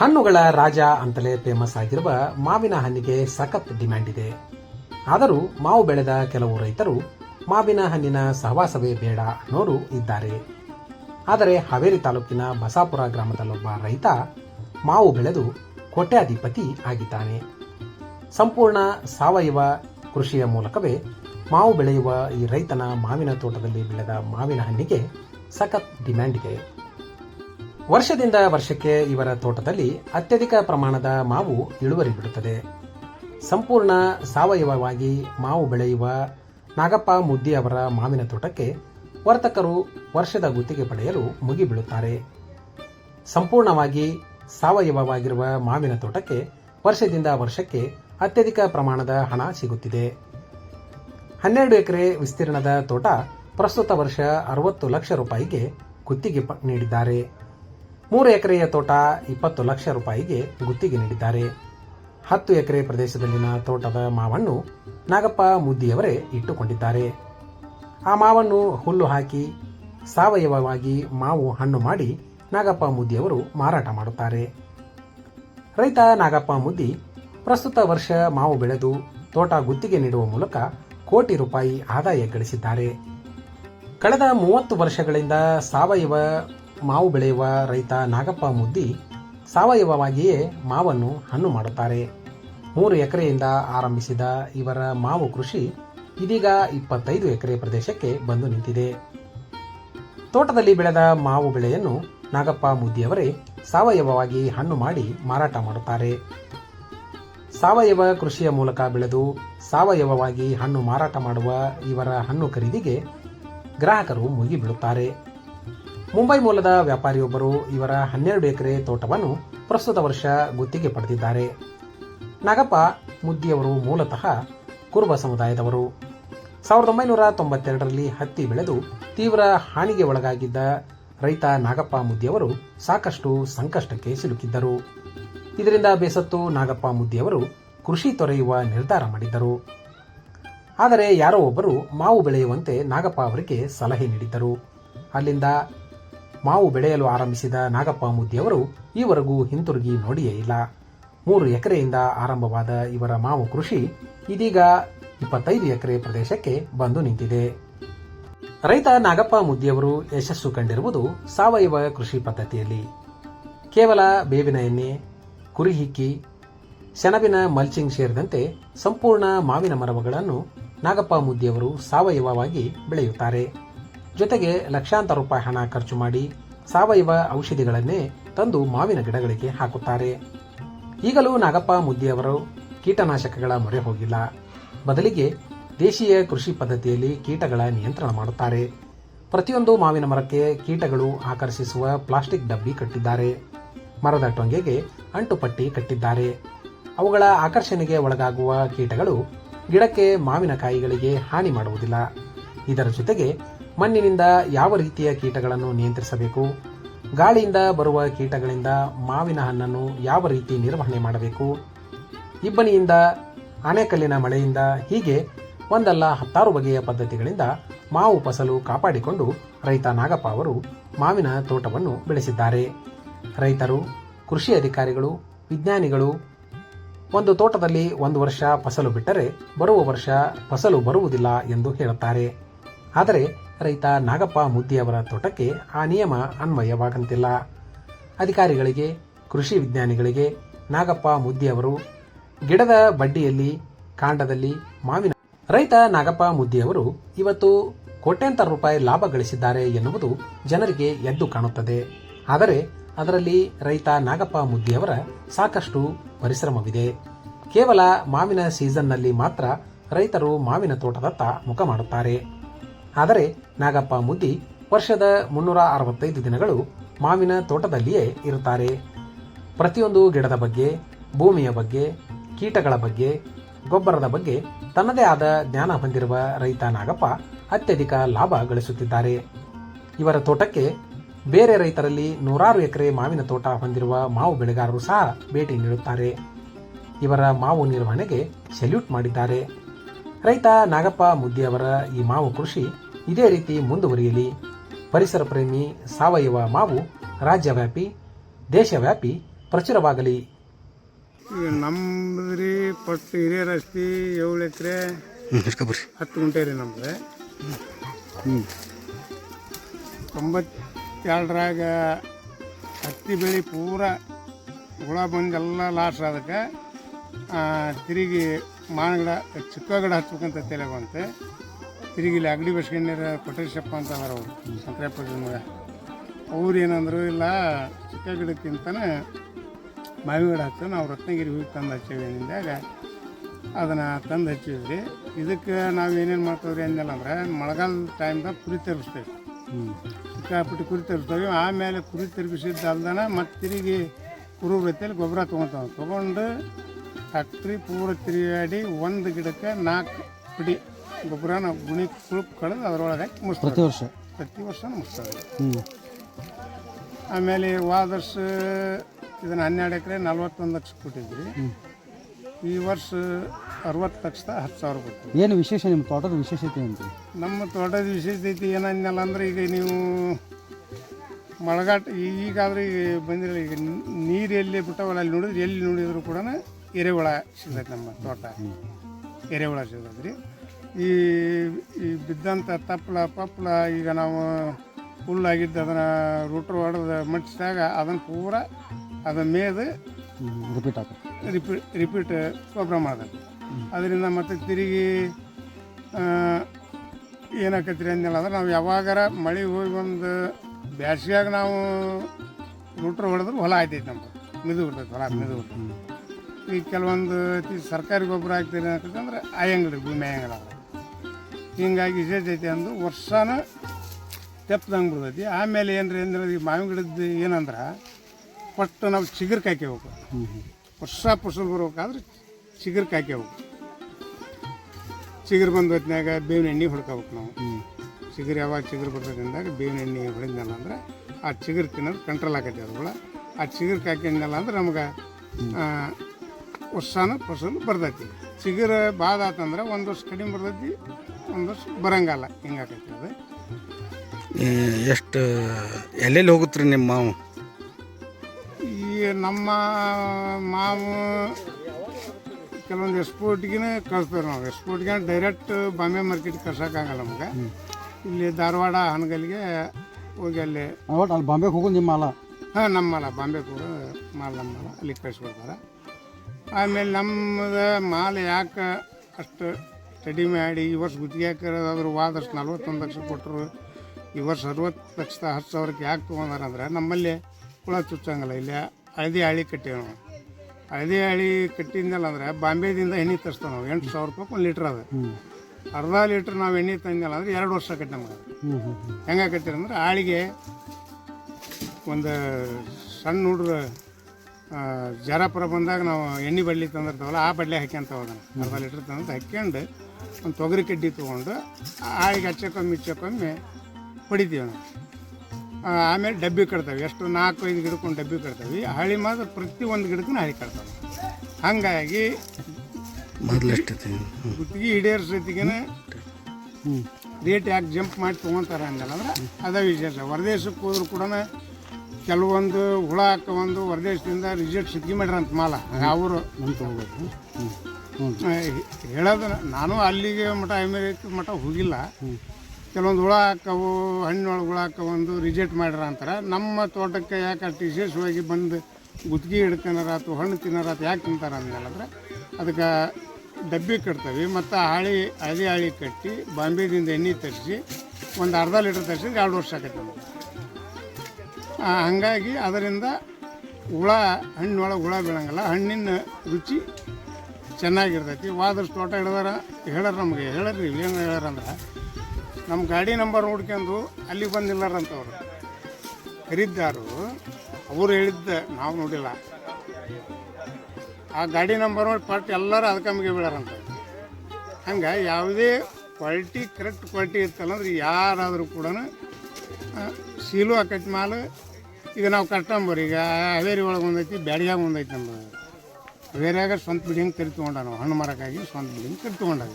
ಹಣ್ಣುಗಳ ರಾಜ ಅಂತಲೇ ಫೇಮಸ್ ಆಗಿರುವ ಮಾವಿನ ಹಣ್ಣಿಗೆ ಸಖತ್ ಡಿಮ್ಯಾಂಡ್ ಇದೆ. ಆದರೂ ಮಾವು ಬೆಳೆದ ಕೆಲವು ರೈತರು ಮಾವಿನ ಹಣ್ಣಿನ ಸಹವಾಸವೇ ಬೇಡ ಅನ್ನೋರು ಇದ್ದಾರೆ. ಆದರೆ ಹಾವೇರಿ ತಾಲೂಕಿನ ಬಸಾಪುರ ಗ್ರಾಮದಲ್ಲೊಬ್ಬ ರೈತ ಮಾವು ಬೆಳೆದು ಕೋಟ್ಯಾಧಿಪತಿ ಆಗಿದ್ದಾನೆ. ಸಂಪೂರ್ಣ ಸಾವಯವ ಕೃಷಿಯ ಮೂಲಕವೇ ಮಾವು ಬೆಳೆಯುವ ಈ ರೈತನ ಮಾವಿನ ತೋಟದಲ್ಲಿ ಬೆಳೆದ ಮಾವಿನ ಹಣ್ಣಿಗೆ ಸಖತ್ ಡಿಮ್ಯಾಂಡ್ ಇದೆ. ವರ್ಷದಿಂದ ವರ್ಷಕ್ಕೆ ಇವರ ತೋಟದಲ್ಲಿ ಅತ್ಯಧಿಕ ಪ್ರಮಾಣದ ಮಾವು ಇಳುವರಿ ಬಿಡುತ್ತದೆ ಸಂಪೂರ್ಣ ಸಾವಯವವಾಗಿ ಮಾವು ಬೆಳೆಯುವ ನಾಗಪ್ಪ ಮುದ್ದಿ ಅವರ ಮಾವಿನ ತೋಟಕ್ಕೆ ವರ್ತಕರು ವರ್ಷದ ಗುತ್ತಿಗೆ ಪಡೆಯಲು ಮುಗಿಬೀಳುತ್ತಾರೆ. ಸಂಪೂರ್ಣವಾಗಿ ಸಾವಯವವಾಗಿರುವ ಮಾವಿನ ತೋಟಕ್ಕೆ ವರ್ಷದಿಂದ ವರ್ಷಕ್ಕೆ ಅತ್ಯಧಿಕ ಪ್ರಮಾಣದ ಹಣ ಸಿಗುತ್ತಿದೆ. ಹನ್ನೆರಡು ಎಕರೆ ವಿಸ್ತೀರ್ಣದ ತೋಟ ಪ್ರಸ್ತುತ ವರ್ಷ ಅರವತ್ತು ಲಕ್ಷ ರೂಪಾಯಿಗೆ ಗುತ್ತಿಗೆ ನೀಡಿದ್ದಾರೆ. ಮೂರು ಎಕರೆಯ ತೋಟ ಇಪ್ಪತ್ತು ಲಕ್ಷ ರೂಪಾಯಿಗೆ ಗುತ್ತಿಗೆ ನೀಡಿದ್ದಾರೆ. ಹತ್ತು ಎಕರೆ ಪ್ರದೇಶದಲ್ಲಿನ ತೋಟದ ಮಾವನ್ನು ನಾಗಪ್ಪ ಮುದ್ದಿಯವರೇ ಇಟ್ಟುಕೊಂಡಿದ್ದಾರೆ. ಆ ಮಾವನ್ನು ಹುಲ್ಲು ಹಾಕಿ ಸಾವಯವವಾಗಿ ಮಾವು ಹಣ್ಣು ಮಾಡಿ ನಾಗಪ್ಪ ಮುದ್ದಿಯವರು ಮಾರಾಟ ಮಾಡುತ್ತಾರೆ. ರೈತ ನಾಗಪ್ಪ ಮುದ್ದಿ ಪ್ರಸ್ತುತ ವರ್ಷ ಮಾವು ಬೆಳೆದು ತೋಟ ಗುತ್ತಿಗೆ ನೀಡುವ ಮೂಲಕ ಕೋಟಿ ರೂಪಾಯಿ ಆದಾಯ ಗಳಿಸಿದ್ದಾರೆ. ಕಳೆದ ಮೂವತ್ತು ವರ್ಷಗಳಿಂದ ಸಾವಯವ ಮಾವು ಬೆಳೆಯುವ ರೈತ ನಾಗಪ್ಪ ಮುದ್ದಿ ಸಾವಯವವಾಗಿಯೇ ಮಾವನ್ನು ಹಣ್ಣು ಮಾಡುತ್ತಾರೆ. ಮೂರು ಎಕರೆಯಿಂದ ಆರಂಭಿಸಿದ ಇವರ ಮಾವು ಕೃಷಿ ಇದೀಗ ಇಪ್ಪತ್ತೈದು ಎಕರೆ ಪ್ರದೇಶಕ್ಕೆ ಬಂದು ನಿಂತಿದೆ. ತೋಟದಲ್ಲಿ ಬೆಳೆದ ಮಾವು ಬೆಳೆಯನ್ನು ನಾಗಪ್ಪ ಮುದ್ದಿಯವರೇ ಸಾವಯವವಾಗಿ ಹಣ್ಣು ಮಾಡಿ ಮಾರಾಟ ಮಾಡುತ್ತಾರೆ. ಸಾವಯವ ಕೃಷಿಯ ಮೂಲಕ ಬೆಳೆದು ಸಾವಯವವಾಗಿ ಹಣ್ಣು ಮಾರಾಟ ಮಾಡುವ ಇವರ ಹಣ್ಣು ಖರೀದಿಗೆ ಗ್ರಾಹಕರು ಮುಗಿಬೀಳುತ್ತಾರೆ ಮುಂಬೈ ಮೂಲದ ವ್ಯಾಪಾರಿಯೊಬ್ಬರು ಇವರ ಹನ್ನೆರಡು ಎಕರೆ ತೋಟವನ್ನು ಪ್ರಸ್ತುತ ವರ್ಷ ಗುತ್ತಿಗೆ ಪಡೆದಿದ್ದಾರೆ. ನಾಗಪ್ಪ ಮುದ್ದಿಯವರು ಮೂಲತಃ ಕುರುಬ ಸಮುದಾಯದವರು. ಸಾವಿರದ ಒಂಬೈನೂರ ತೊಂಬತ್ತೆರಡರಲ್ಲಿ ಹತ್ತಿ ಬೆಳೆದು ತೀವ್ರ ಹಾನಿಗೆ ಒಳಗಾಗಿದ್ದ ರೈತ ನಾಗಪ್ಪ ಮುದ್ದಿಯವರು ಸಾಕಷ್ಟು ಸಂಕಷ್ಟಕ್ಕೆ ಸಿಲುಕಿದ್ದರು. ಇದರಿಂದ ಬೇಸತ್ತು ನಾಗಪ್ಪ ಮುದ್ದಿಯವರು ಕೃಷಿ ತೊರೆಯುವ ನಿರ್ಧಾರ ಮಾಡಿದ್ದರು. ಆದರೆ ಯಾರೋ ಒಬ್ಬರು ಮಾವು ಬೆಳೆಯುವಂತೆ ನಾಗಪ್ಪ ಅವರಿಗೆ ಸಲಹೆ ನೀಡಿದ್ದರು. ಅಲ್ಲಿಂದ ಮಾವು ಬೆಳೆಯಲು ಆರಂಭಿಸಿದ ನಾಗಪ್ಪ ಮುದ್ದಿಯವರು ಈವರೆಗೂ ಹಿಂತಿರುಗಿ ನೋಡಿಯೇ ಇಲ್ಲ. ಮೂರು ಎಕರೆಯಿಂದ ಆರಂಭವಾದ ಇವರ ಮಾವು ಕೃಷಿ ಇದೀಗ ಇಪ್ಪತ್ತೈದು ಎಕರೆ ಪ್ರದೇಶಕ್ಕೆ ಬಂದು ನಿಂತಿದೆ. ರೈತ ನಾಗಪ್ಪ ಮುದ್ದಿಯವರು ಯಶಸ್ಸು ಕಂಡಿರುವುದು ಸಾವಯವ ಕೃಷಿ ಪದ್ಧತಿಯಲ್ಲಿ. ಕೇವಲ ಬೇವಿನ ಎಣ್ಣೆ ಕುರಿಹಿಕ್ಕಿ ಸೆಣಬಿನ ಮಲ್ಚಿಂಗ್ ಸೇರಿದಂತೆ ಸಂಪೂರ್ಣ ಮಾವಿನ ಮರಗಳನ್ನು ನಾಗಪ್ಪ ಮುದ್ದಿಯವರು ಸಾವಯವವಾಗಿ ಬೆಳೆಯುತ್ತಾರೆ. ಜೊತೆಗೆ ಲಕ್ಷಾಂತರ ರೂಪಾಯಿ ಹಣ ಖರ್ಚು ಮಾಡಿ ಸಾವಯವ ಔಷಧಿಗಳನ್ನೇ ತಂದು ಮಾವಿನ ಗಿಡಗಳಿಗೆ ಹಾಕುತ್ತಾರೆ. ಈಗಲೂ ನಾಗಪ್ಪ ಮುದ್ದಿಯವರು ಕೀಟನಾಶಕಗಳ ಮೊರೆ ಹೋಗಿಲ್ಲ. ಬದಲಿಗೆ ದೇಶೀಯ ಕೃಷಿ ಪದ್ಧತಿಯಲ್ಲಿ ಕೀಟಗಳ ನಿಯಂತ್ರಣ ಮಾಡುತ್ತಾರೆ. ಪ್ರತಿಯೊಂದು ಮಾವಿನ ಮರಕ್ಕೆ ಕೀಟಗಳು ಆಕರ್ಷಿಸುವ ಪ್ಲಾಸ್ಟಿಕ್ ಡಬ್ಬಿ ಕಟ್ಟಿದ್ದಾರೆ. ಮರದ ಟೊಂಗೆಗೆ ಅಂಟುಪಟ್ಟಿ ಕಟ್ಟಿದ್ದಾರೆ. ಅವುಗಳ ಆಕರ್ಷಣೆಗೆ ಒಳಗಾಗುವ ಕೀಟಗಳು ಗಿಡಕ್ಕೆ ಮಾವಿನಕಾಯಿಗಳಿಗೆ ಹಾನಿ ಮಾಡುವುದಿಲ್ಲ. ಇದರ ಜೊತೆಗೆ ಮಣ್ಣಿನಿಂದ ಯಾವ ರೀತಿಯ ಕೀಟಗಳನ್ನು ನಿಯಂತ್ರಿಸಬೇಕು? ಗಾಳಿಯಿಂದ ಬರುವ ಕೀಟಗಳಿಂದ ಮಾವಿನ ಹಣ್ಣನ್ನು ಯಾವ ರೀತಿ ನಿರ್ವಹಣೆ ಮಾಡಬೇಕು? ಇಬ್ಬನಿಯಿಂದ, ಆನೆಕಲ್ಲಿನ ಮಳೆಯಿಂದ ಹೀಗೆ ಒಂದಲ್ಲ ಹತ್ತಾರು ಬಗೆಯ ಪದ್ಧತಿಗಳಿಂದ ಮಾವು ಫಸಲು ಕಾಪಾಡಿಕೊಂಡು ರೈತ ನಾಗಪ್ಪ ಅವರು ಮಾವಿನ ತೋಟವನ್ನು ಬೆಳೆಸಿದ್ದಾರೆ. ರೈತರು, ಕೃಷಿ ಅಧಿಕಾರಿಗಳು, ವಿಜ್ಞಾನಿಗಳು, ಒಂದು ತೋಟದಲ್ಲಿ ಒಂದು ವರ್ಷ ಫಸಲು ಬಿಟ್ಟರೆ ಬರುವ ವರ್ಷ ಫಸಲು ಬರುವುದಿಲ್ಲ ಎಂದು ಹೇಳುತ್ತಾರೆ. ಆದರೆ ರೈತ ನಾಗಪ್ಪ ಮುದ್ದಿಯವರ ತೋಟಕ್ಕೆ ಆ ನಿಯಮ ಅನ್ವಯವಾಗಂತಿಲ್ಲ. ಅಧಿಕಾರಿಗಳಿಗೆ, ಕೃಷಿ ವಿಜ್ಞಾನಿಗಳಿಗೆ ನಾಗಪ್ಪ ಮುದ್ದಿಯವರು ಗಿಡದ ಬಡ್ಡಿಯಲ್ಲಿ, ಕಾಂಡದಲ್ಲಿ ಮಾವಿನ ರೈತ ನಾಗಪ್ಪ ಮುದ್ದಿಯವರು ಇವತ್ತು ಕೋಟ್ಯಾಂತರ ರೂಪಾಯಿ ಲಾಭ ಗಳಿಸಿದ್ದಾರೆ ಎನ್ನುವುದು ಜನರಿಗೆ ಎದ್ದು ಕಾಣುತ್ತದೆ. ಆದರೆ ಅದರಲ್ಲಿ ರೈತ ನಾಗಪ್ಪ ಮುದ್ದಿಯವರ ಸಾಕಷ್ಟು ಪರಿಶ್ರಮವಿದೆ. ಕೇವಲ ಮಾವಿನ ಸೀಸನ್ನಲ್ಲಿ ಮಾತ್ರ ರೈತರು ಮಾವಿನ ತೋಟದತ್ತ ಮುಖ ಮಾಡುತ್ತಾರೆ. ಆದರೆ ನಾಗಪ್ಪ ಮುದ್ದಿ ವರ್ಷದ ಮುನ್ನೂರ ಅರವತ್ತೈದು ದಿನಗಳು ಮಾವಿನ ತೋಟದಲ್ಲಿಯೇ ಇರುತ್ತಾರೆ. ಪ್ರತಿಯೊಂದು ಗಿಡದ ಬಗ್ಗೆ, ಭೂಮಿಯ ಬಗ್ಗೆ, ಕೀಟಗಳ ಬಗ್ಗೆ, ಗೊಬ್ಬರದ ಬಗ್ಗೆ ತನ್ನದೇ ಆದ ಜ್ಞಾನ ಹೊಂದಿರುವ ರೈತ ನಾಗಪ್ಪ ಅತ್ಯಧಿಕ ಲಾಭ ಗಳಿಸುತ್ತಿದ್ದಾರೆ. ಇವರ ತೋಟಕ್ಕೆ ಬೇರೆ ರೈತರಲ್ಲಿ ನೂರಾರು ಎಕರೆ ಮಾವಿನ ತೋಟ ಹೊಂದಿರುವ ಮಾವು ಬೆಳೆಗಾರರು ಸಹ ಭೇಟಿ ನೀಡುತ್ತಾರೆ. ಇವರ ಮಾವು ನಿರ್ವಹಣೆಗೆ ಸೆಲ್ಯೂಟ್ ಮಾಡಿದ್ದಾರೆ. ರೈತ ನಾಗಪ್ಪ ಮುದ್ದಿಯವರ ಈ ಮಾವು ಕೃಷಿ ಇದೇ ರೀತಿ ಮುಂದುವರಿಯಲಿ. ಪರಿಸರ ಪ್ರೇಮಿ ಸಾವಯವ ಮಾವು ರಾಜ್ಯವ್ಯಾಪಿ ದೇಶವ್ಯಾಪಿ ಪ್ರಚುರವಾಗಲಿ. ಈಗ ನಮ್ದು ರೀ ಫಸ್ಟ್ ಹಿರಿಯ ರಸ್ತೆ ಏಳು ಎಕರೆ ಹತ್ತು ಗುಂಟೆ ರೀ ನಮ್ದು. ತೊಂಬತ್ತೆರಡರಾಗ ಹತ್ತಿ ಬೆಳೆ ಪೂರ ಹುಳ ಬಂದೆಲ್ಲ ಲಾಸ್ ಅದಕ್ಕೆ ತಿರುಗಿ ಮಾನಗಡ ಚಿಕ್ಕ ಗಿಡ ಹಚ್ಬೇಕಂತ ತಲೆ ಬಂತೆ. ತಿರುಗಿ ಇಲ್ಲಿ ಅಗಡಿ ಬಸ್ಕಣ್ಣೀರ ಕೊಟ್ಟೇಶಪ್ಪ ಅಂತ ಅವರು ಶಂಕರಪ್ಪ ಮಗ. ಅವ್ರು ಏನಂದ್ರು, ಇಲ್ಲ, ಚಿಕ್ಕ ಗಿಡಕ್ಕಿಂತನೇ ಮಾವಿನ ಗಿಡ ಹಚ್ಚ ನಾವು ರತ್ನಗಿರಿ ಹೋಗಿ ತಂದು ಹಚ್ಚೇವೆ ಅಂದಾಗ ಅದನ್ನು ತಂದು ಹಚ್ಚಿದ್ರಿ ಇದಕ್ಕೆ ನಾವು ಏನೇನು ಮಾಡ್ತೇವ್ರಿ ಅಂದಲ್ಲ ಅಂದ್ರೆ ಮಳೆಗಾಲದ ಟೈಮ್ದಾಗ ಕುರಿ ತರಿಸ್ತೇವೆ. ಸಿಕ್ಕಾಪಟ್ಟು ಕುರಿ ತರಿಸ್ತೇವೆ. ಆಮೇಲೆ ಕುರಿ ತಿರುಗಿಸಿದ್ದಲ್ದನ ಮತ್ತೆ ತಿರುಗಿ ಕುರು ರೀತಿಯಲ್ಲಿ ಗೊಬ್ಬರ ತೊಗೊತಾವೆ. ತೊಗೊಂಡು ಫ್ಯಾಕ್ಟ್ರಿ ಪೂರ ತಿರುಗಾಡಿ ಒಂದು ಗಿಡಕ್ಕೆ ನಾಲ್ಕು ಪಿಡಿ ಗೊಬ್ಬರನ ಗುಣಿ ಕುಳುಪ್ ಕಳೆದು ಅದರೊಳಗೆ ಹಾಕಿ ಮುಗಿಸ್ತೇವೆ ವರ್ಷ? ಪ್ರತಿ ವರ್ಷ ಮುಗಿಸ್ತೇವೆ ಹ್ಞೂ ಆಮೇಲೆ ಹೋದ ವರ್ಷ ಇದನ್ನು ಹನ್ನೆರಡು ಎಕರೆ ನಲ್ವತ್ತೊಂದು ಲಕ್ಷ ಕೊಟ್ಟಿದ್ರಿ. ಈ ವರ್ಷ ಅರವತ್ತು ಲಕ್ಷದ ಹತ್ತು ಸಾವಿರ ಕೊಟ್ಟು ಏನು ವಿಶೇಷ ನಿಮ್ಮ ತೋಟದ ವಿಶೇಷತೆ ಅಂತ ನಮ್ಮ ತೋಟದ ವಿಶೇಷತೆ ಏನನ್ನಲ್ಲ ಅಂದ್ರೆ ಈಗ ನೀವು ಮಳೆಗಾಟ ಈಗಾದ್ರೆ ಈಗ ಬಂದಿರಲ್ಲ ಈಗ ನೀರು ಎಲ್ಲಿ ಬಿಟ್ಟವಲ್ಲ ಅಲ್ಲಿ ನೋಡಿದ್ರೆ ಎಲ್ಲಿ ನೋಡಿದ್ರು ಕೂಡ ಎರೆಹುಳ ಸಿಗ್ತೈತೆ ನಮ್ಮ ತೋಟ. ಎರೆಹುಳ ಸಿಗ್ತೈತೆ ರೀ. ಈ ಈ ಬಿದ್ದಂಥ ತಪ್ಪಲ ಪಪ್ಪಲ ಈಗ ನಾವು ಹುಲ್ಲಾಗಿದ್ದು ಅದನ್ನು ರೂಟ್ರ್ ಹೊಡೆದು ಮಟ್ಟಿಸಿದಾಗ ಅದನ್ನು ಪೂರ ಅದನ್ನ ಮೇದು ರಿಪೀಟ್ ಆಗ್ತದೆ. ರಿಪೀಟ್ ರಿಪೀಟ್ ಗೊಬ್ಬರ ಮಾಡೋದು ಅದರಿಂದ ಮತ್ತೆ ತಿರುಗಿ ಏನಾಕತ್ರಿ ಅಂದಿಲ್ಲ ಅಂದ್ರೆ ನಾವು ಯಾವಾಗಾರ ಮಳೆ ಹೋಗಿ ಒಂದು ಬ್ಯಾಸಿಗೆಯಾಗ ನಾವು ರೂಟ್ರ್ ಹೊಡೆದ್ರೆ ಹೊಲ ಆಯ್ತೈತೆ ನಮ್ಗೆ ಮಿದು ಬಿಡ್ತೈತೆ ಹೊಲ ಮಿದು ಬಿಡ್ತೈತೆ. ಈಗ ಕೆಲವೊಂದು ಸರ್ಕಾರಿ ಗೊಬ್ಬರ ಹಾಕ್ತೀರಿ ಅಂತಂದ್ರೆ ಆಯಂಗಡಿ ಭೂಮಿ ಆಯಂಗಡ ಹಿಂಗಾಗಿ ವಿಶೇಷತೆ ಅಂದು ವರ್ಷನ ತೆಪ್ಪದಂಗೆ ಬಿಡ್ತೈತಿ. ಆಮೇಲೆ ಏನು ರೀ ಅಂದ್ರೆ ಈ ಮಾವಿನ ಗಿಡದ್ದು ಏನಂದ್ರೆ ಪಟ್ಟು ನಾವು ಚಿಗುರ್ಕ್ ಹ್ಞೂ ವರ್ಷ ಫಸಲು ಬರ್ಬೇಕಾದ್ರೆ ಚಿಗುರ್ಕ್ ಹಾಕ್ಯಬೇಕು ಚಿಗುರು ಬಂದ ಹೊತ್ತಿನಾಗ ಬೇವಿನ ಎಣ್ಣೆ ಹೊಡ್ಕೋಬೇಕು ನಾವು. ಚಿಗುರು ಯಾವಾಗ ಚಿಗುರು ಬರ್ತದೆ ಅಂದಾಗ ಬೇವಿನ ಎಣ್ಣೆ ಹೊಡೆದ್ನಲ್ಲ ಅಂದ್ರೆ ಆ ಚಿಗುರು ತಿನ್ನೋದು ಕಂಟ್ರೋಲ್ ಆಕೈತಿ ಅದ್ರೊಳಗೆ. ಆ ಚಿಗುರು ಹಾಕ್ಯಂದಲ್ಲ ಅಂದ್ರೆ ನಮ್ಗೆ ವರ್ಷನ ಫಸಲು ಬರ್ತೈತಿ. ಚಿಗುರು ಭಾಳ ಆತಂದ್ರೆ ಒಂದು ವರ್ಷ ಕಡಿಮೆ ಬರ್ತೈತಿ ಒಂದು ವರ್ಷ ಬರಂಗಲ್ಲ. ಹಿಂಗಾಕೈತಿ ಅದು. ಎಷ್ಟು ಎಲ್ಲೆಲ್ಲಿ ಹೋಗುತ್ತೆ ನಿಮ್ಮ ಮಾವು? ಈ ನಮ್ಮ ಮಾವು ಕೆಲವೊಂದು ಎಕ್ಸ್ಪೋರ್ಟ್ಗಿನ ಕಳಿಸ್ತೇವೆ ನಾವು ಎಕ್ಸ್ಪೋರ್ಟ್ಗೆ ಡೈರೆಕ್ಟ್ ಬಾಂಬೆ ಮಾರ್ಕೆಟ್ ಕಳ್ಸೋಕ್ಕಾಗಲ್ಲ ನಮ್ಗೆ. ಇಲ್ಲಿ ಧಾರವಾಡ ಹನಗಲ್ಗೆ ಹೋಗಿ ಅಲ್ಲಿ ಅಲ್ಲಿ ಬಾಂಬೆಗೆ ಹೋಗೋದು ನಿಮ್ಮ ಮಾಲ? ಹಾಂ ನಮ್ಮ ಮಾಲ. ಬಾಂಬೆಗೆ ಹೋಗೋದು ಮಾಲ ನಮ್ಮ ಮಾಲ. ಅಲ್ಲಿ ಕಳಿಸ್ಕೊಡ್ತಾರೆ ಆಮೇಲೆ ನಮ್ಮದು ಮಾಲ್ ಯಾಕೆ ಅಷ್ಟು ಸ್ಟಡಿ ಮಾಡಿ ಈ ವರ್ಷ ಗುತ್ತಿಗೆ ಹಾಕಿರೋದಾದ್ರೂ ವಾದಷ್ಟು ನಲ್ವತ್ತೊಂದು ಲಕ್ಷ ಕೊಟ್ಟರು ಈ ವರ್ಷ ಅರವತ್ತು ಲಕ್ಷದ ಹತ್ತು ಸಾವಿರಕ್ಕೆ ಯಾಕೆ ತೊಗೊಂಡಾರ ಅಂದ್ರೆ ನಮ್ಮಲ್ಲಿ ಹುಳ ಚುಚ್ಚಂಗಿಲ್ಲ. ಇಲ್ಲಿ ಹಳದಿ ಹಳಿ ಕಟ್ಟೇವೆ ನಾವು. ಹಳದಿ ಹಳಿ ಕಟ್ಟಿದ್ನಲ್ಲ ಅಂದ್ರೆ ಬಾಂಬೆದಿಂದ ಎಣ್ಣೆ ತರಿಸ್ತೇವೆ ನಾವು. ಎಂಟು ಸಾವಿರ ರೂಪಾಯಿ ಒಂದು ಲೀಟ್ರ್ ಅದು. ಅರ್ಧ ಲೀಟ್ರ್ ನಾವು ಎಣ್ಣೆ ತಂದಿಲ್ಲ ಅಂದ್ರೆ ಎರಡು ವರ್ಷ ಕಟ್ಟಿ ನಮ್ಗೆ. ಹೆಂಗೆ ಅಂದ್ರೆ ಆಳಿಗೆ ಒಂದು ಸಣ್ಣ ಹುಡ್ರು ಜರಾಪುರ ಬಂದಾಗ ನಾವು ಎಣ್ಣೆ ಬಡ್ಲಿ ತಂದಿರ್ತಾವಲ್ಲ ಆ ಬಡ್ಲಿ ಹಾಕ್ಯಂತ ಹೋಗೋಣ ಅರ್ಧ ಲೀಟ್ರ್ ತಂದು ಹಾಕ್ಯಂಡು ಒಂದು ತೊಗರಿ ಕಡ್ಡಿ ತೊಗೊಂಡು ಆಳಿಗೆ ಹಚ್ಚಕ್ಕೊಮ್ಮೆ ಇಚ್ಚಕ್ಕೊಮ್ಮೆ ಹೊಡಿತೀವಿ ನಾವು ಆಮೇಲೆ ಡಬ್ಬಿ ಕಟ್ತೇವೆ. ಎಷ್ಟು ನಾಲ್ಕು ಐದು ಗಿಡಕ್ಕೊಂದು ಡಬ್ಬಿ ಕಟ್ತಾವೆ. ಹಳಿ ಮಾತ್ರ ಪ್ರತಿ ಒಂದು ಗಿಡಕ್ಕೂ ಹಳಿ ಕಟ್ತಾವೆ. ಹಾಗಾಗಿ ಗುತ್ತಿಗೆ ಹಿಡಿಯೋರ್ ಸತಿಗೆನೆ ಹ್ಞೂ ರೇಟ್ ಯಾಕೆ ಜಂಪ್ ಮಾಡಿ ತೊಗೊತಾರೆ ಹಂಗಲ್ಲ ಅಂದ್ರೆ ಅದೇ ವಿಶೇಷ. ಹೊರದೇಶಕ್ಕೆ ಹೋದ್ರು ಕೂಡ ಕೆಲವೊಂದು ಹುಳ ಒಂದು ಹೊರದೇಶದಿಂದ ರಿಜೆಕ್ಟ್ ಸಿದ್ಧಿ ಮಾಡ್ರಿ ಅಂತ ಮಾಲ. ಅವರು ನಮ್ಮ ತೊಗೋಬೇಕು. ಹೇಳೋದು ನಾನು ಅಲ್ಲಿಗೆ ಮಠ ಅಮೇರಿಕ ಮಠ ಹೋಗಿಲ್ಲ. ಕೆಲವೊಂದು ಹುಳ ಹಾಕವು ಹಣ್ಣೊಳಗೆ ಹುಳ ಒಂದು ರಿಜೆಕ್ಟ್ ಮಾಡ್ಯಾರ ಅಂತಾರೆ. ನಮ್ಮ ತೋಟಕ್ಕೆ ಯಾಕೆ ಅಷ್ಟು ವಿಶೇಷವಾಗಿ ಬಂದು ಗುತ್ತಿಗೆ ಹಿಡ್ಕೊನಾರಾತು ಹಣ್ಣು ತಿನ್ನೋರಾತು ಯಾಕೆ ತಿಂತಾರೆ ಅಂದಲ್ಲ ಅದಕ್ಕೆ ಡಬ್ಬಿ ಕಟ್ತೇವೆ ಮತ್ತು ಹಾಳಿ ಹಳಿ ಹಾಳಿ ಕಟ್ಟಿ ಬಾಂಬೆದಿಂದ ಎಣ್ಣೆ ತರಿಸಿ ಒಂದು ಅರ್ಧ ಲೀಟ್ರ್ ತರಿಸಿದ್ರೆ ಎರಡು ವರ್ಷ ಆಗುತ್ತೆ ಹಂಗಾಗಿ ಅದರಿಂದ ಹುಳ ಹಣ್ಣೊಳಗೆ ಹುಳ ಬೀಳಂಗಿಲ್ಲ. ಹಣ್ಣಿನ ರುಚಿ ಚೆನ್ನಾಗಿರ್ತೈತಿ. ವಾದಷ್ಟು ತೋಟ ಹಿಡ್ದಾರ ಹೇಳಾರ ನಮಗೆ. ಹೇಳರ್ರಿ ಏನು ಹೇಳ್ಯಾರಂದ್ರೆ ನಮ್ಮ ಗಾಡಿ ನಂಬರ್ ನೋಡ್ಕೊಂಡು ಅಲ್ಲಿ ಬಂದಿಲ್ಲಾರಂತವ್ರು. ಕರಿದ್ದಾರು ಅವರು ಹೇಳಿದ್ದ, ನಾವು ನೋಡಿಲ್ಲ. ಆ ಗಾಡಿ ನಂಬರ್ ನೋಡಿ ಪಟ್ ಎಲ್ಲರೂ ಅದಕ್ಕೆ ನಮಗೆ ಬೀಳಾರಂತ. ಹಂಗೆ ಯಾವುದೇ ಕ್ವಾಲಿಟಿ, ಕರೆಕ್ಟ್ ಕ್ವಾಲಿಟಿ ಇತ್ತಲ್ಲ ಅಂದ್ರೆ ಯಾರಾದರೂ ಕೂಡ ಸೀಲು ಹಾಕಟ್ ಈಗ ನಾವು ಕಸ್ಟಮರ್ ಈಗ ಹಾವೇರಿ ಒಳಗೆ ಒಂದೈತಿ ಬ್ಯಾಡಿಯಾಗ ಒಂದೈತಿ ನಮ್ಮದು ಹಾವೇರಿಯಾಗ ಸ್ವಂತ ಬಿಲ್ಡಿಂಗ್ ಕರಿ ತೊಗೊಂಡ ನಾವು. ಹಣ್ಣು ಮರಕ್ಕಾಗಿ ಸ್ವಂತ ಬಿಲ್ಡಿಂಗ್ ತೊಗೊಂಡಾಗ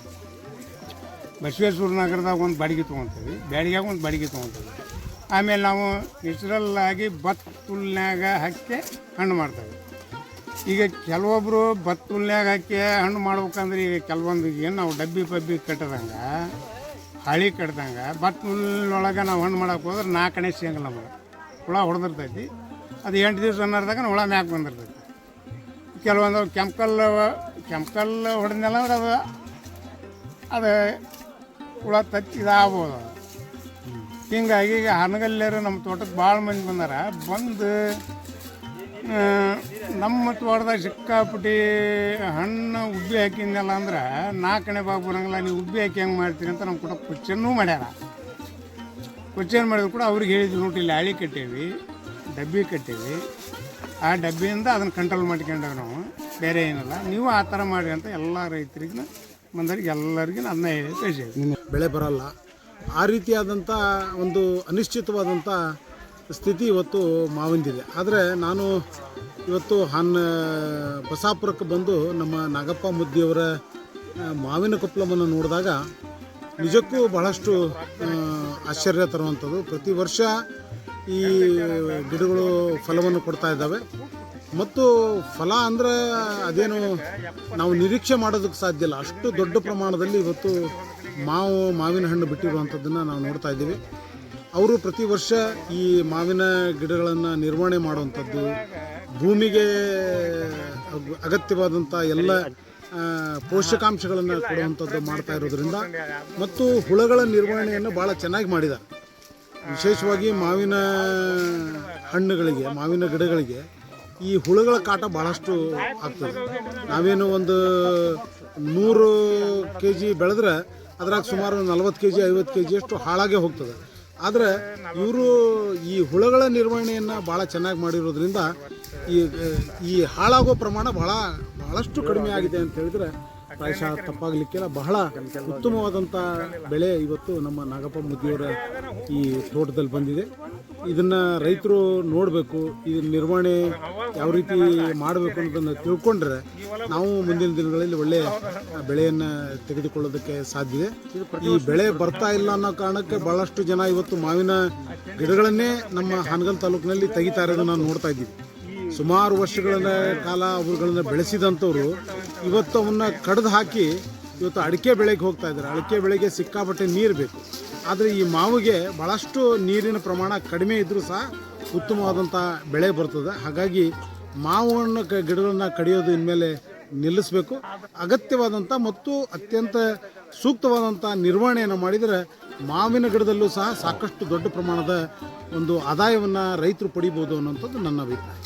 ಬಸವೇಶ್ವರ ನಗರದಾಗ ಒಂದು ಬಾಡಿಗೆ ತೊಗೊತೀವಿ ಬ್ಯಾಡಿಗಾಗ ಒಂದು ಬಾಡಿಗೆ ತೊಗೊತೀವಿ. ಆಮೇಲೆ ನಾವು ನ್ಯಾಚುರಲ್ ಆಗಿ ಭತ್ತ ಹಾಕಿ ಹಣ್ಣು ಮಾಡ್ತೇವೆ ಈಗ ಕೆಲವೊಬ್ಬರು ಭತ್ತ ಹಾಕಿ ಹಣ್ಣು ಮಾಡ್ಬೇಕಂದ್ರೆ ಈಗ ಕೆಲವೊಂದು ಏನು ನಾವು ಡಬ್ಬಿ ಪಬ್ಬಿ ಕಟ್ಟದಂಗೆ, ಹಳಿ ಕಟ್ದಂಗೆ, ಭತ್ತ ನಾವು ಹಣ್ಣು ಮಾಡಕ್ಕೆ ಹೋದ್ರೆ ನಾಲ್ಕನೇ ಸಿಗಂಗಿಲ್ಲ ನಮಗೆ. ಹುಳ ಹೊಡೆದಿರ್ತೈತಿ. ಅದು ಎಂಟು ದಿವಸ ಅನ್ನೋದಾಗ ಹುಳ ಮ್ಯಾಕ್ ಬಂದಿರ್ತೈತಿ. ಕೆಲವೊಂದು ಕೆಮಿಕಲ್ ಕೆಮಿಕಲ್ ಹೊಡೆದ್ನಲ್ಲ ಅಂದ್ರೆ ಅದು ಅದು ಹುಳ ತತ್ತಿ ಇದಾಗ್ಬೋದು. ಹಿಂಗಾಗಿ ಈಗ ಹನಗಲ್ಲೇರು ನಮ್ಮ ತೋಟಕ್ಕೆ ಭಾಳ ಮಂದಿ ಬಂದಾರ. ಬಂದು ನಮ್ಮ ತೋಟದಾಗ ಸಿಕ್ಕಾಪಟ್ಟಿ ಹಣ್ಣು ಉಬ್ಬಿ ಹಾಕಿದ್ನಲ್ಲ ಅಂದ್ರೆ ನಾಲ್ಕನೇ ಭಾಗ ಬರಂಗಿಲ್ಲ. ನೀವು ಉಬ್ಬಿ ಹಾಕಿ ಹೆಂಗೆ ಮಾಡ್ತೀರಿ ಅಂತ ನಮ್ಮ ಕೂಡ ಕ್ವಶನ್ನೂ ಮಾಡ್ಯಾರ. ಕ್ವಶನ್ ಮಾಡಿದ್ರು ಕೂಡ ಅವ್ರಿಗೆ ಹೇಳಿದ್ವಿ, ನೋಡಿ ಇಲ್ಲಿ ಹಳಿ ಕಟ್ಟೇವಿ, ಡಬ್ಬಿ ಕಟ್ಟೇವಿ. ಆ ಡಬ್ಬಿಯಿಂದ ಅದನ್ನು ಕಂಟ್ರೋಲ್ ಮಾಡ್ಕೊಂಡಾಗ ನಾವು. ಬೇರೆ ಏನಿಲ್ಲ. ನೀವು ಆ ಥರ ಮಾಡಿ ಅಂತ ಎಲ್ಲ ರೈತರಿಗೂ, ಬಂದವ್ರಿಗೆ ಎಲ್ಲರಿಗೂ ಅದನ್ನ ಹೇಳಿ ಕಳಿಸಿದ್ವಿ ಬೆಳೆ ಬರಲ್ಲ. ಆ ರೀತಿಯಾದಂಥ ಒಂದು ಅನಿಶ್ಚಿತವಾದಂಥ ಸ್ಥಿತಿ ಇವತ್ತು ಮಾವಂದಿದೆ. ಆದರೆ ನಾನು ಇವತ್ತು ಹನ್ನ ಬಸಾಪುರಕ್ಕೆ ಬಂದು ನಮ್ಮ ನಾಗಪ್ಪ ಮುದ್ದಿಯವರ ಮಾವಿನ ಕೊಪ್ಪಳವನ್ನು ನೋಡಿದಾಗ ನಿಜಕ್ಕೂ ಬಹಳಷ್ಟು ಆಶ್ಚರ್ಯ ತರುವಂಥದ್ದು. ಪ್ರತಿ ವರ್ಷ ಈ ಗಿಡಗಳು ಫಲವನ್ನು ಕೊಡ್ತಾ ಇದ್ದಾವೆ. ಮತ್ತು ಫಲ ಅಂದರೆ ಅದೇನು ನಾವು ನಿರೀಕ್ಷೆ ಮಾಡೋದಕ್ಕೆ ಸಾಧ್ಯ ಇಲ್ಲ. ಅಷ್ಟು ದೊಡ್ಡ ಪ್ರಮಾಣದಲ್ಲಿ ಇವತ್ತು ಮಾವು, ಮಾವಿನ ಹಣ್ಣು ಬಿಟ್ಟಿರುವಂಥದ್ದನ್ನು ನಾವು ನೋಡ್ತಾ ಇದ್ದೀವಿ. ಅವರು ಪ್ರತಿ ವರ್ಷ ಈ ಮಾವಿನ ಗಿಡಗಳನ್ನು ನಿರ್ವಹಣೆ ಮಾಡುವಂಥದ್ದು, ಭೂಮಿಗೆ ಅಗ್- ಅಗತ್ಯವಾದಂಥ ಎಲ್ಲ ಪೋಷಕಾಂಶಗಳನ್ನು ಕೊಡುವಂಥದ್ದು ಮಾಡ್ತಾ ಇರೋದ್ರಿಂದ ಮತ್ತು ಹುಳಗಳ ನಿರ್ವಹಣೆಯನ್ನು ಭಾಳ ಚೆನ್ನಾಗಿ ಮಾಡಿದ್ದಾರೆ ವಿಶೇಷವಾಗಿ ಮಾವಿನ ಹಣ್ಣುಗಳಿಗೆ, ಮಾವಿನ ಗಿಡಗಳಿಗೆ ಈ ಹುಳುಗಳ ಕಾಟ ಭಾಳಷ್ಟು ಆಗ್ತದೆ. ನಾವೇನು ಒಂದು ನೂರು ಕೆ ಜಿ ಬೆಳೆದ್ರೆ ಅದ್ರಾಗ ಸುಮಾರು ನಲ್ವತ್ತು ಕೆ ಜಿ ಐವತ್ತು ಕೆ ಜಿಯಷ್ಟು ಹಾಳಾಗೇ ಹೋಗ್ತದೆ. ಆದರೆ ಇವರು ಈ ಹುಳಗಳ ನಿರ್ವಹಣೆಯನ್ನು ಭಾಳ ಚೆನ್ನಾಗಿ ಮಾಡಿರೋದ್ರಿಂದ ಈ ಈ ಹಾಳಾಗೋ ಪ್ರಮಾಣ ಭಾಳ ಭಾಳಷ್ಟು ಕಡಿಮೆ ಆಗಿದೆ ಅಂತ ಹೇಳಿದ್ರೆ ಪ್ರಾಯಶಃ ತಪ್ಪಾಗಲಿಕ್ಕಿಲ್ಲ. ಬಹಳ ಉತ್ತಮವಾದಂಥ ಬೆಳೆ ಇವತ್ತು ನಮ್ಮ ನಾಗಪ್ಪ ಮುದ್ದಿಯವರ ಈ ತೋಟದಲ್ಲಿ ಬಂದಿದೆ. ಇದನ್ನು ರೈತರು ನೋಡಬೇಕು ಈ ನಿರ್ವಹಣೆ ಯಾವ ರೀತಿ ಮಾಡಬೇಕು ಅನ್ನೋದನ್ನು ತಿಳ್ಕೊಂಡ್ರೆ ನಾವು ಮುಂದಿನ ದಿನಗಳಲ್ಲಿ ಒಳ್ಳೆಯ ಬೆಳೆಯನ್ನು ತೆಗೆದುಕೊಳ್ಳೋದಕ್ಕೆ ಸಾಧ್ಯ ಇದೆ. ಈ ಬೆಳೆ ಬರ್ತಾ ಇಲ್ಲ ಅನ್ನೋ ಕಾರಣಕ್ಕೆ ಭಾಳಷ್ಟು ಜನ ಇವತ್ತು ಮಾವಿನ ಗಿಡಗಳನ್ನೇ ನಮ್ಮ ಹಾನಗಲ್ ತಾಲೂಕಿನಲ್ಲಿ ತೆಗಿತಾ ಇರೋದನ್ನು ನೋಡ್ತಾ ಇದ್ದೀವಿ. ಸುಮಾರು ವರ್ಷಗಳ ಕಾಲ ಅವುಗಳನ್ನು ಬೆಳೆಸಿದಂಥವ್ರು, ಇವತ್ತು ಅವನ್ನ ಕಡ್ದು ಹಾಕಿ ಇವತ್ತು ಅಡಿಕೆ ಬೆಳೆಗೆ ಹೋಗ್ತಾ ಇದ್ದಾರೆ. ಅಡಿಕೆ ಬೆಳೆಗೆ ಸಿಕ್ಕಾಪಟ್ಟೆ ನೀರು ಬೇಕು. ಆದರೆ ಈ ಮಾವಿಗೆ ಭಾಳಷ್ಟು ನೀರಿನ ಪ್ರಮಾಣ ಕಡಿಮೆ ಇದ್ದರೂ ಸಹ ಉತ್ತಮವಾದಂಥ ಬೆಳೆ ಬರ್ತದೆ. ಹಾಗಾಗಿ ಮಾವನ್ನು ಕ, ಗಿಡಗಳನ್ನು ಕಡಿಯೋದು ಇನ್ಮೇಲೆ ನಿಲ್ಲಿಸಬೇಕು. ಅಗತ್ಯವಾದಂಥ ಮತ್ತು ಅತ್ಯಂತ ಸೂಕ್ತವಾದಂಥ ನಿರ್ವಹಣೆಯನ್ನು ಮಾಡಿದರೆ ಮಾವಿನ ಗಿಡದಲ್ಲೂ ಸಹ ಸಾಕಷ್ಟು ದೊಡ್ಡ ಪ್ರಮಾಣದ ಒಂದು ಆದಾಯವನ್ನು ರೈತರು ಪಡಿಬೋದು ಅನ್ನೋಂಥದ್ದು ನನ್ನ ಅಭಿಪ್ರಾಯ.